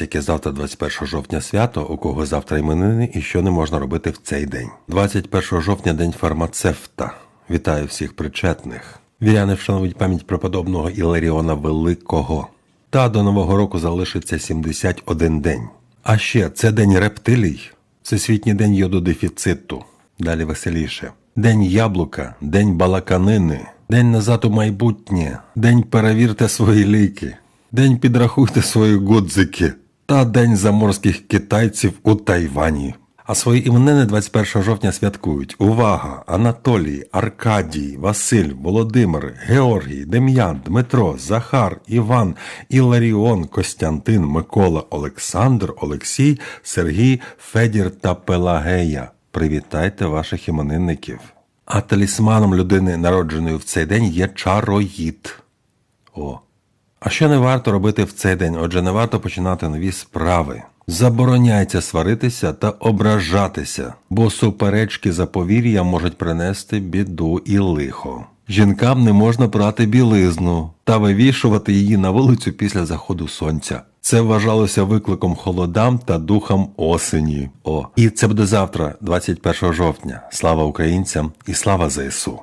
Яке завтра 21 жовтня свято, у кого завтра іменини і що не можна робити в цей день. 21 жовтня день фармацевта. Вітаю всіх причетних. Віряни вшанують пам'ять преподобного Іларіона Великого. Та до Нового року залишиться 71 день. А ще це день рептилій, всесвітній день йододефіциту. Далі веселіше. День яблука, день балаканини, день назад у майбутнє, день перевірте свої ліки, день підрахуйте свої гудзики та день заморських китайців у Тайвані. А свої іменини 21 жовтня святкують. Увага! Анатолій, Аркадій, Василь, Володимир, Георгій, Дем'ян, Дмитро, Захар, Іван, Іларіон, Костянтин, Микола, Олександр, Олексій, Сергій, Федір та Пелагея. Привітайте ваших іменинників. А талісманом людини, народженої в цей день, є чароїд. О. А що не варто робити в цей день? Отже, не варто починати нові справи. Забороняється сваритися та ображатися, бо суперечки за повір'я можуть принести біду і лихо. Жінкам не можна брати білизну та вивішувати її на вулицю після заходу сонця. Це вважалося викликом холодам та духам осені. О, і це буде завтра, 21 жовтня. Слава українцям і слава ЗСУ!